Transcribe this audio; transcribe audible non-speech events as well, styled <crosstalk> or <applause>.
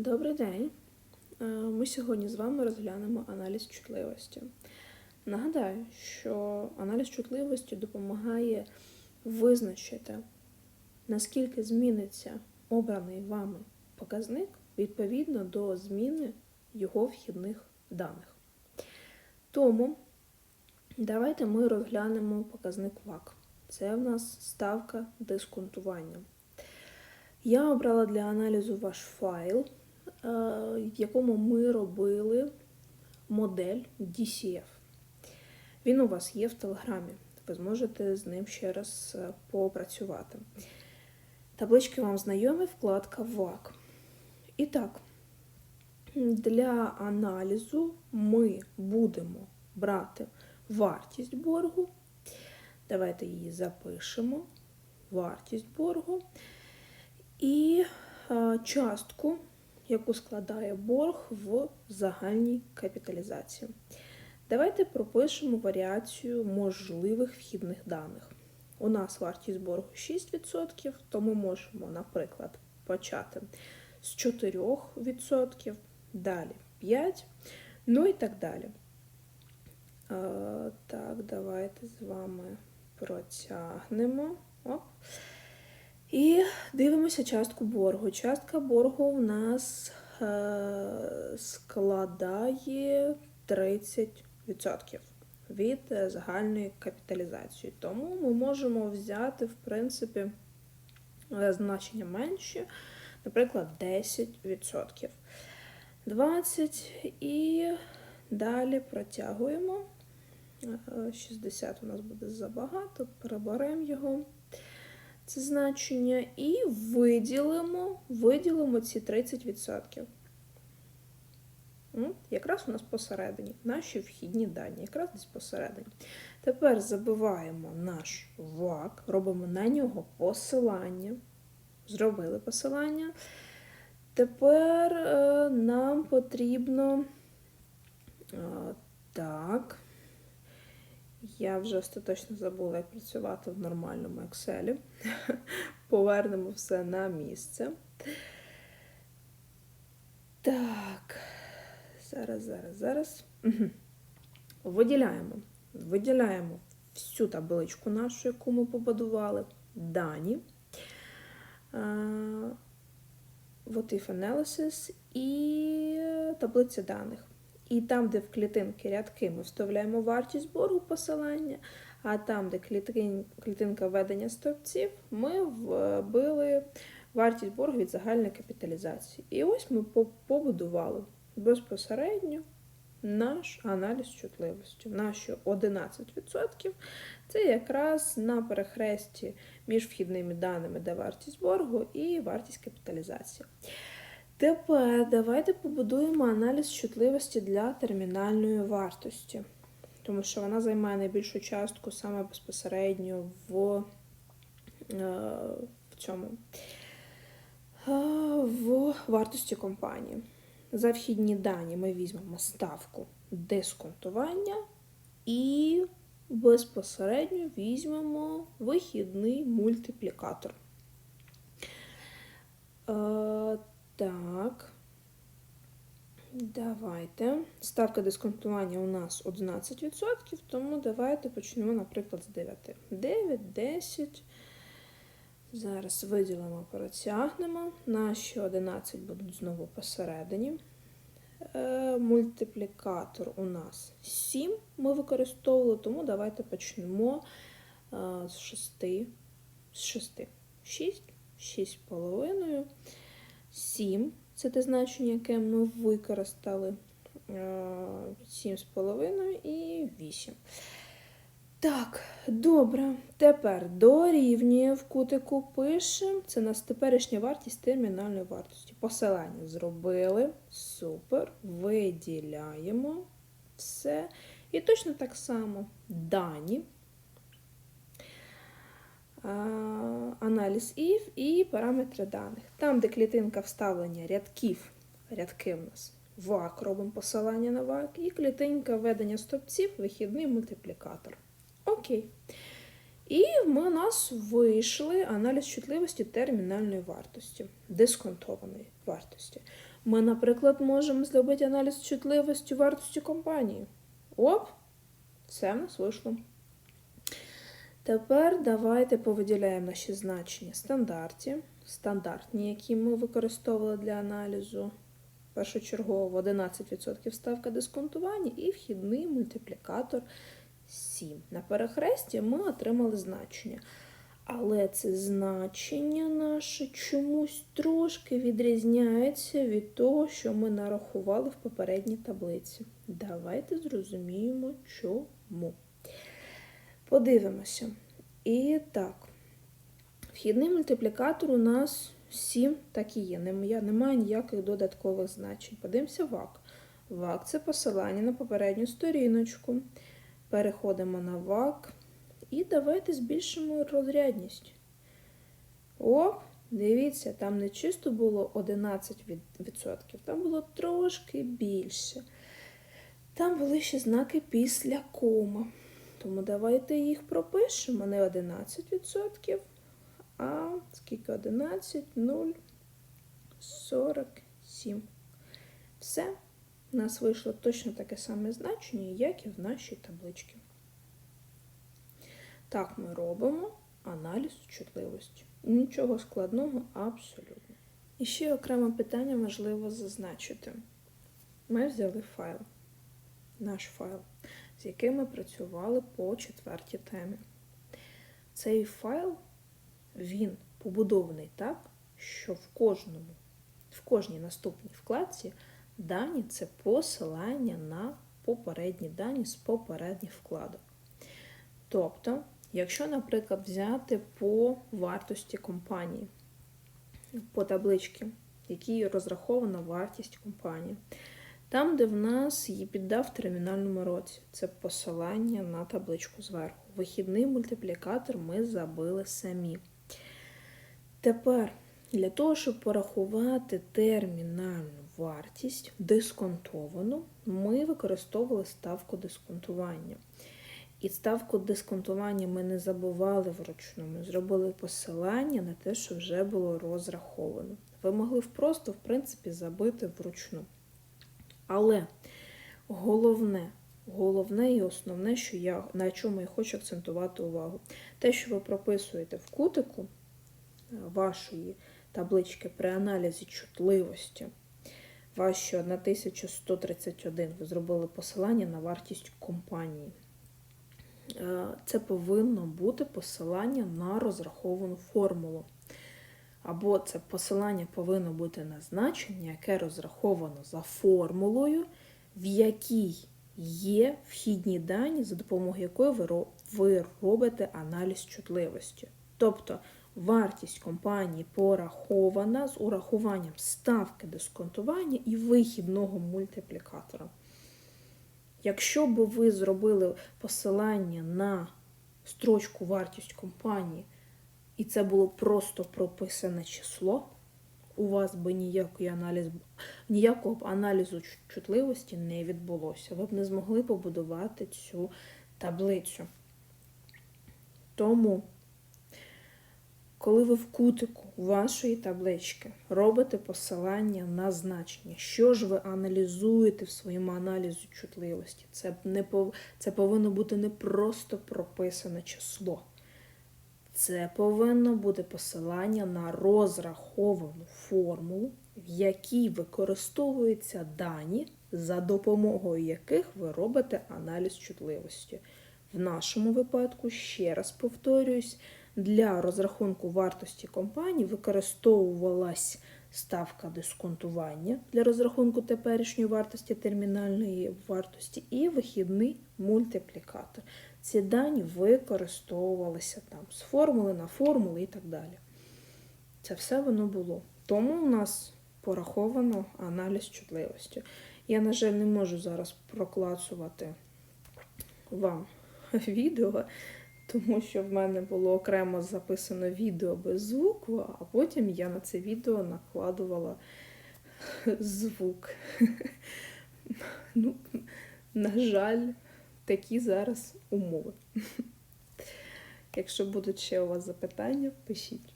Добрий день. Е, Ми сьогодні з вами розглянемо аналіз чутливості. Нагадаю, що аналіз чутливості допомагає визначити, наскільки зміниться обраний вами показник відповідно до зміни його вхідних даних. Тому давайте ми розглянемо показник ВАК. Це в нас ставка дисконтування. Я обрала для аналізу ваш файл, в якому ми робили модель DCF. Він у вас є в Телеграмі. Ви зможете з ним ще раз е, попрацювати. Таблички вам знайомі, вкладка ВАК. І так, для аналізу ми будемо брати вартість боргу. Давайте її запишемо. Вартість боргу. І е, частку, яку складає борг в загальній капіталізації. Давайте пропишемо варіацію можливих вхідних даних. У нас вартість боргу 6%, то ми можемо, наприклад, почати з 4%, далі 5%, ну і так далі. Так, давайте з вами протягнемо. Оп. І дивимося частку боргу. Частка боргу в нас е, складає 30% від е, загальної капіталізації. Тому ми можемо взяти, в принципі, е, значення менші, наприклад, 10%. 20 і далі протягуємо. Е, 60 у нас буде забагато, переберемо його це значення і виділимо, виділимо ці 30%. М, Якраз у нас посередині. Наші вхідні дані, якраз десь посередині. Тепер забиваємо наш ВАК, робимо на нього посилання. Зробили посилання. Тепер е, нам потрібно. е, так. Я вже остаточно забула, як працювати в нормальному Excel. <laughs> Повернемо все на місце. Так, зараз, зараз, зараз. Виділяємо. Виділяємо всю табличку нашу, яку ми побудували, дані. What if analysis і таблиця даних. І там, де в клітинки рядки ми вставляємо вартість боргу посилання, а там, де клітин- клітинка введення стовпців, ми вбили вартість боргу від загальної капіталізації. І ось ми побудували безпосередньо наш аналіз чутливості. Наші 11% це якраз на перехресті між вхідними даними, де вартість боргу і вартість капіталізації. Тепер давайте побудуємо аналіз чутливості для термінальної вартості, тому що вона займає найбільшу частку саме безпосередньо в, е, в цьому е, в вартості компанії. За вхідні дані ми візьмемо ставку дисконтування і безпосередньо візьмемо вихідний мультиплікатор. Е, так. Давайте. Ставка дисконтування у нас 11%, тому давайте почнемо, наприклад, з 9. 9, 10. Зараз виділимо, протягнемо. Наші 11 будуть знову посередині. Е, Мультиплікатор у нас 7 ми використовували, тому давайте почнемо е, з 6. З 6. 6, 6,5. 7 це те значення, яке ми використали. Е, 7,5 і 8. Так, добре. Тепер дорівнює в кутику пишемо. Це у нас теперішня вартість термінальної вартості. Посилання зробили. Супер. Виділяємо все. І точно так само дані. Аналіз if і параметри даних. Там, де клітинка вставлення рядків, рядки в нас ВАК, робимо посилання на ВАК, і клітинка введення стопців, вихідний мультиплікатор. Окей. І в нас вийшли аналіз чутливості термінальної вартості, дисконтованої вартості. Ми, наприклад, можемо зробити аналіз чутливості вартості компанії. Оп, все в нас вийшло. Тепер давайте повиділяємо наші значення стандарті, стандартні, які ми використовували для аналізу. Першочергово 11% ставка дисконтування і вхідний мультиплікатор 7. На перехресті ми отримали значення. Але це значення наше чомусь трошки відрізняється від того, що ми нарахували в попередній таблиці. Давайте зрозуміємо, чому. Подивимося. І так, вхідний мультиплікатор у нас 7 так і є. Немає ніяких додаткових значень. Подивимося ВАК. ВАК це посилання на попередню сторіночку. Переходимо на ВАК. І давайте збільшимо розрядність. О, дивіться, там не чисто було 11%, там було трошки більше. Там були ще знаки після кома. Тому давайте їх пропишемо. Не 11%, а скільки 11, 0, 47. Все. У нас вийшло точно таке саме значення, як і в нашій табличці. Так ми робимо аналіз чутливості. Нічого складного абсолютно. І ще окреме питання важливо зазначити. Ми взяли файл, наш файл, з яким ми працювали по четвертій темі. Цей файл, він побудований так, що в кожному, в кожній наступній вкладці дані це посилання на попередні дані з попередніх вкладок. Тобто, якщо, наприклад, взяти по вартості компанії, по табличці, якій розрахована вартість компанії, там, де в нас її піддав в термінальному році, це посилання на табличку зверху. Вихідний мультиплікатор ми забили самі. Тепер, для того, щоб порахувати термінальну вартість дисконтовану, ми використовували ставку дисконтування. І ставку дисконтування ми не забували вручну, ми зробили посилання на те, що вже було розраховано. Ви могли просто, в принципі, забити вручну. Але головне, головне і основне, що я, на чому я хочу акцентувати увагу, те, що ви прописуєте в кутику е, вашої таблички при аналізі чутливості, ваші 1131, ви зробили посилання на вартість компанії. Е, Це повинно бути посилання на розраховану формулу. Або це посилання повинно бути на значення, яке розраховано за формулою, в якій є вхідні дані, за допомогою якої ви робите аналіз чутливості. Тобто вартість компанії порахована з урахуванням ставки дисконтування і вихідного мультиплікатора. Якщо б ви зробили посилання на строчку вартість компанії, і це було просто прописане число, у вас би ніякий аналіз, ніякого б аналізу чутливості не відбулося. Ви б не змогли побудувати цю таблицю. Тому, коли ви в кутику вашої таблички робите посилання на значення, що ж ви аналізуєте в своєму аналізу чутливості, це, не пов... це повинно бути не просто прописане число. Це повинно бути посилання на розраховану формулу, в якій використовуються дані, за допомогою яких ви робите аналіз чутливості. В нашому випадку, ще раз повторююсь, для розрахунку вартості компанії використовувалась ставка дисконтування для розрахунку теперішньої вартості термінальної вартості і вихідний мультиплікатор. Ці дані використовувалися там з формули на формули і так далі. Це все воно було. Тому у нас пораховано аналіз чутливості. Я, на жаль, не можу зараз проклацувати вам <laughs> відео, тому що в мене було окремо записано відео без звуку, а потім я на це відео накладувала <laughs> звук. <laughs> Ну, на жаль, такі зараз умови. <laughs> Якщо будуть ще у вас запитання, пишіть.